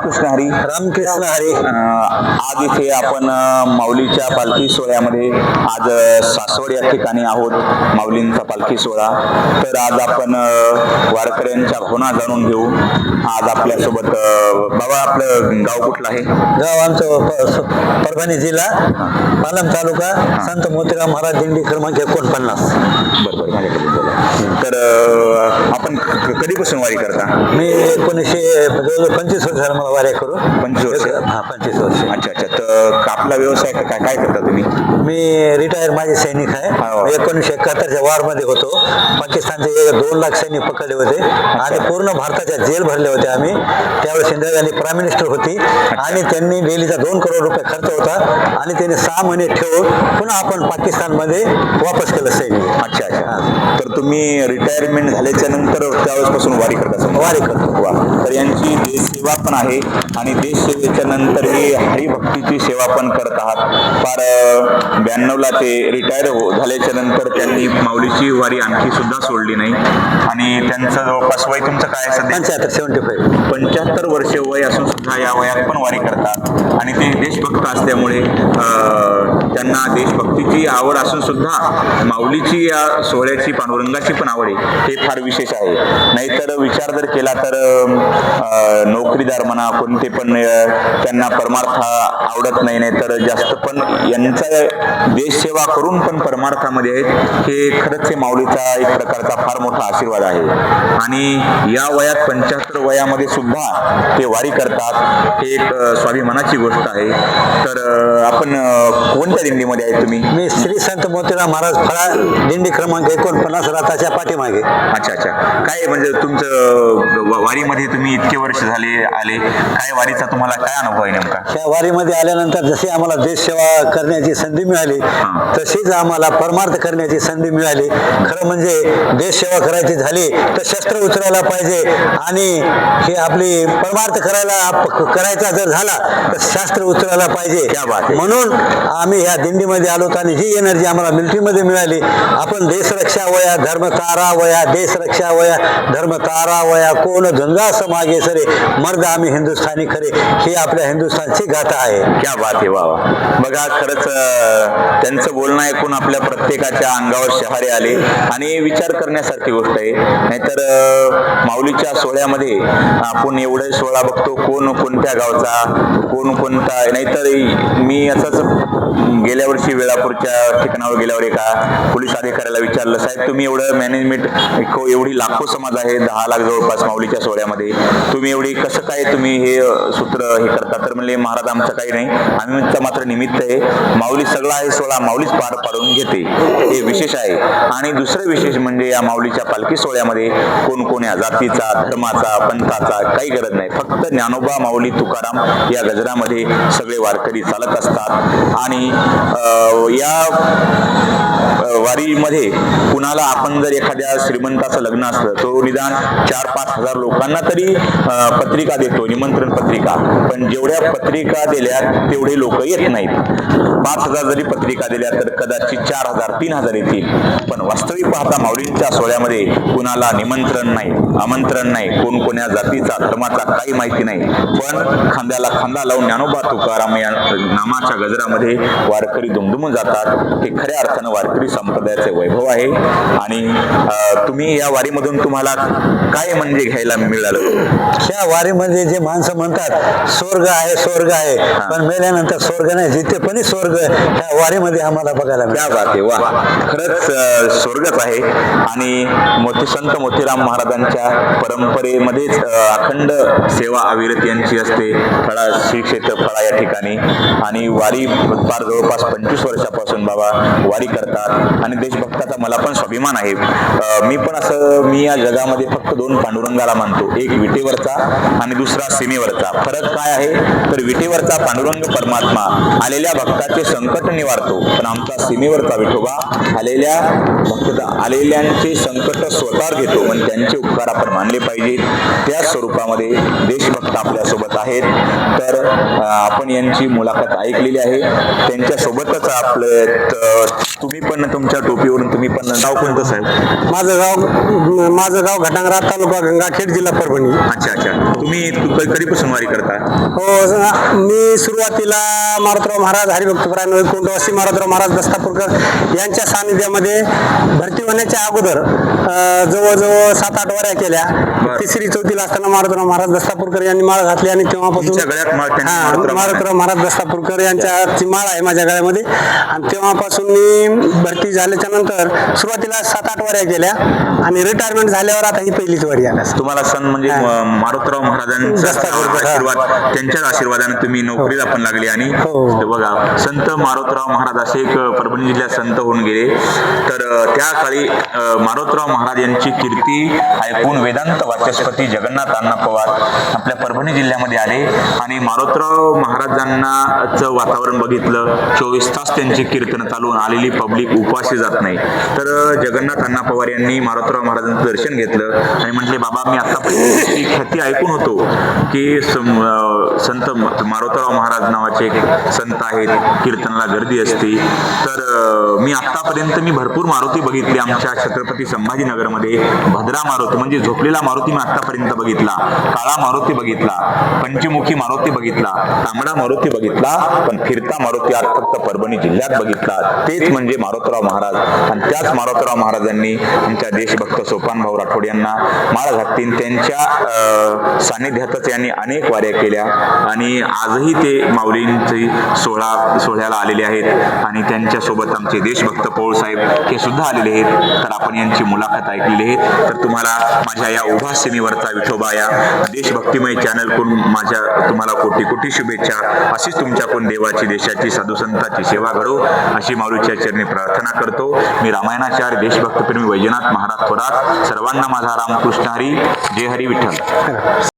कृष्ण हरी. रामकृष्ण हरी. आज इथे आपण माऊलीच्या पालखी सोहळ्यामध्ये आज सासवड या ठिकाणी आहोत माऊलींचा पालखी सोहळा. तर आज आपण वारकऱ्यांच्या भावना जाणून घेऊ. आज आपल्यासोबत बाबा आपलं गाव कुठलं आहे? गाव आमचं परभणी जिल्हा पालम तालुका संत मोतीराम महाराज दिंडी क्रमांक एकोणपन्नास. बरं बरं माझ्याकडे बोला. तर आपण कधीपासून वारी करता? मी एकोणीसशे जवळजवळ पंचवीस वर्ष झालं मला वाऱ्या करू पंचवीस वर्ष? हा पंचवीस वर्ष. अच्छा अच्छा. तर आपला व्यवसाय का- काय काय करता तुम्ही? मी रिटायर माझे सैनिक हो. आहे एकोणीसशे एकाहत्तरच्या वारमध्ये होतो. पाकिस्तानचे एक दोन लाख सैनिक पकडले होते आणि पूर्ण भारताच्या जेल भरले होते आम्ही. त्यावेळेस इंदिरा गांधी प्राईम मिनिस्टर होती. आणि त्यांनी डेलीचा दोन करोड रुपये खर्च होता. आणि त्यांनी सहा महिने ठेवून पुन्हा आपण पाकिस्तानमध्ये वापस केलं सैनिक अच्छा अच्छा. तर तुम्ही रिटायरमेंट झाल्याच्यानंतर त्यावेळेसपासून वारी करता समजा? वारी करतो. वा. तर यांची देशसेवा पण आहे आणि देशसेवेच्या नंतर ही हरिभक्तीची सेवा पण करत आहात. फार ब्याण्णवला ते रिटायर हो झाल्याच्यानंतर त्यांनी माऊलीची वारी आणखी सुद्धा सोडली नाही. आणि त्यांचं जवळपास वय तुमचं काय आहे सध्या? Seventy five. पंच्याहत्तर वर्ष वय असून सुद्धा या वयात पण वारी करतात. आणि ते देशभक्त असल्यामुळे त्यांना देशभक्तीची आवड असून सुद्धा माऊलीची या सोहळ्याची पांडुरंगाची पण आवड आहे. हे फार विशेष आहे. नाहीतर विचार जर केला तर नोकरीदार म्हणा कोणते पण त्यांना परमार्थ आवडत नाही नाही तर जास्त पण यांचा देशसेवा करून पण परमार्थामध्ये आहेत हे खरंच हे माऊलीचा एक प्रकारचा फार मोठा आशीर्वाद आहे. आणि या वयात पंच्याहत्तर वयामध्ये सुद्धा ते वारी करतात हे एक स्वाभिमानाची गोष्ट आहे. तर आपण कोणत्या कोणत्या दिंडीमध्ये आहे तुम्ही? मी श्री संत मोतीराम महाराज फळा दिंडी क्रमांक एकोणपन्नास रथाच्या पाठीमागे. अच्छा अच्छा. काय म्हणजे तुमचं व- वारीमध्ये तुम्ही इतके वर्ष झाले आले. काय वारीचा तुम्हाला काय अनुभव आहे नेमका? त्या वारीमध्ये आल्यानंतर जशी आम्हाला देशसेवा करण्याची संधी मिळाली. तशीच आम्हाला परमार्थ करण्याची संधी मिळाली. खरं म्हणजे देशसेवा करायची झाली तर शस्त्र उचलायला पाहिजे आणि हे आपली परमार्थ करायला आप- करायचा जर झाला तर शास्त्र उचलायला पाहिजे. क्या बात आहे. म्हणून आम्ही या दिंडीमध्ये आलो आणि ही एनर्जी आम्हाला मिलिटरीमध्ये मिळाली. आपण देशरक्षा वया धर्म तारा वया देशरक्षा वया धर्म तारा वया कोण गंगा समागे सरे मर्द आम्ही हिंदुस्थानी खरे ही आपल्या हिंदुस्थानची गाथा आहे. क्या बात आहे वा बघा खरंच त्यांचं बोलणं ऐकून आपल्या प्रत्येकाच्या अंगावर शहारे आले. आणि विचार करण्यासारखी गोष्ट आहे. नाहीतर माऊलीच्या सोहळ्यामध्ये आपण एवढे सोहळा बघतो कोण कोणत्या गावचा कोण कोणता नाहीतर मी असंच गेल्या वर्षी वेळापूरच्या ठिकाणावर गेल्यावर एका पोलीस अधिकाऱ्याला विचारलं साहेब तुम्ही एवढं मॅनेजमेंट एवढी लाखो समाज आहे दहा लाख जवळपास माऊलीच्या सोहळ्यामध्ये. तुम्ही एवढी कसं काय तुम्ही हे सूत्र हे करता? तर म्हणले महाराज आमचं काही नाही. आम्ही म्हणतो मात्र निमित्त आहे. माऊली सगळा आहे सोहळा माऊलीच पार पाडून घेते. हे विशेष आहे. आणि दुसरं विशेष म्हणजे या माऊलीच्या पालखी सोहळ्यामध्ये कोणकोण्या जातीचा धर्माचा पंथाचा काही गरज नाही. फक्त ज्ञानोबा माऊली तुकाराम या गजरामध्ये सगळे वारकरी चालत असतात. आणि अ, या वारीमध्ये कुणाला आपण जर एखाद्या श्रीमंताचं लग्न असलं तो निदान चार पाच हजार लोकांना तरी पत्रिका देतो निमंत्रण पत्रिका. पण जेवढ्या पत्रिका दिल्या तेवढे लोक येत नाहीत. पाच हजार जरी पत्रिका दिल्या तर कदाचित चार हजार तीन हजार येतील. पण वास्तविक पाहता माऊलींच्या सोहळ्यामध्ये कुणाला निमंत्रण नाही आमंत्रण नाही कोण कोण्या जातीचा धर्माचा काही माहिती नाही. पण खांद्याला खांदा लावून ज्ञानोबा तुकाराम या नामाच्या गजरामध्ये वारकरी दुमदुमून जातात. हे खऱ्या अर्थानं वारकरी संप्रदायाचे वैभव आहे. आणि तुम्ही या वारीमधून तुम्हाला काय म्हणजे घ्यायला मिळालं? ह्या वारीमध्ये जे माणसं म्हणतात स्वर्ग आहे स्वर्ग आहे. पण मेल्यानंतर स्वर्ग नाही जिथे पण स्वर्ग ह्या वारीमध्ये आम्हाला बघायला मिळालं वा. खरंच स्वर्गच आहे. आणि मोठी संत मोतीराम महाराजांच्या परंपरेमध्येच अखंड सेवा अविरत यांची असते. फळा श्री क्षेत्र फळा या ठिकाणी. आणि वारी फार जवळपास पंचवीस वर्षापासून बाबा वारी करतात आणि देशभक्ताचा मला पण स्वाभिमान आहे. मी पण असं मी या जगामध्ये फक्त दोन पांडुरंगाला मानतो. एक विटेवरचा आणि दुसरा सीमेवरचा. फरक काय आहे? तर विटेवरचा पांडुरंग परमात्मा आलेल्या भक्ताचे संकट निवारतो. पण आमचा सीमेवरचा विठोबा आलेल्या भक्त आलेल्यांचे संकट स्वतः घेतो. पण त्यांचे उपकार आपण मानले पाहिजेत. त्या स्वरूपामध्ये देशभक्त आपल्यासोबत आहेत. तर आपण यांची मुलाखत ऐकलेली आहे. त्यांच्या सोबतच आपलं तुम्ही पण तुमच्या टोपीवरून तुम्ही पण नाव कोणतं साहेब? माझं गाव माझं गाव घटांगरा तालुका गंगाखेड जिल्हा परभणी. अच्छा अच्छा. तुम्ही तु- कधीपासून वारी करता? हो स- मी सुरुवातीला मारुतराव महाराज हरिभक्तपरायण वैकुंठवासी मारुतराव महाराज दस्तापूरकर यांच्या सानिध्यामध्ये भरती होण्याच्या अगोदर अ, जवळजवळ सात आठ वाऱ्या केल्या. बरं. तिसरी चौथीला असताना मारुतराव महाराज दस्तापूरकर यांनी माळ घातली आणि तेव्हापासून गळ्यात माळ त्यांनी हा, मारुतराव महाराज- मारुतराव महाराज. दस्तापूरकर यांच्याची माळ आहे माझ्या गळ्यामध्ये आणि तेव्हापासून मी भरती झाल्याच्यानंतर सुरुवातीला सात आठ वाऱ्या केल्या आणि रिटायरमेंट झाल्यावर आता ही पहिलीच वारी आहे तुम्हाला सण म्हणजे मारुतराव महाराजांचा. आशीर्वाद त्यांच्याच आशीर्वादाने तुम्ही नोकरीला पण लागले आणि हो. बघा संत मारुतराव महाराज असे एक परभणी जिल्ह्यात संत होऊन गेले तर त्या काळी मारुतराव महाराज यांची कीर्ती ऐकून वेदांत वाचस्पती जगन्नाथ अण्णा पवार आपल्या परभणी जिल्ह्यामध्ये आले आणि मारुतराव महाराजांनाच वातावरण बघितलं चोवीस तास त्यांची कीर्तन चालून आलेली पब्लिक उपाशी जात नाही. तर जगन्नाथ अण्णा पवार यांनी मारुतराव महाराजांचं दर्शन घेतलं आणि म्हटले बाबा मी आता ख्याती ऐकून होतो की संत मारुतराव महाराज नावाचे एक संत आहेत कीर्तनाला गर्दी असते. तर मी आतापर्यंत मी भरपूर मारुती बघितली. आमच्या छत्रपती संभाजीनगरमध्ये भद्रा मारुती म्हणजे झोपलेला मारुती मी आतापर्यंत बघितला. काळा मारुती बघितला. पंचमुखी मारुती बघितला. तांबडा मारुती बघितला. पण फिरता मारुती आज फक्त परभणी जिल्ह्यात बघितला तेच म्हणजे मारोतराव महाराज. आणि त्याच मारोतराव महाराजांनी आमच्या देशभक्त सोपान भाऊ राठोड यांना माळ घातली त्यांच्या सानिध्यातच यांनी अनेक वाऱ्या केल्या. आणि आजही ते माऊलींची सोहळा सोहळ्याला आलेले आहेत. आणि त्यांच्यासोबत आमचे देशभक्त पौळ साहेब हे सुद्धा आलेले आहेत. तर आपण यांची मुलाखत ऐकलेली आहे. तर तुम्हाला माझ्या या उभा सीमेवरचा विठोबा या देशभक्तिमय चॅनलकडून माझ्या तुम्हाला कोटी कोटी शुभेच्छा. अशीच तुमच्याकडून देवाची देशाची साधू संतांची सेवा घडो अशी माऊलीच्या चरणी प्रार्थना करतो. मी रामायणाचार्य देशभक्तप्रेमी वैजनाथ महाराज थोरात सर्वांना माझा रामकृष्ण हरी जय हरी विठ्ठल.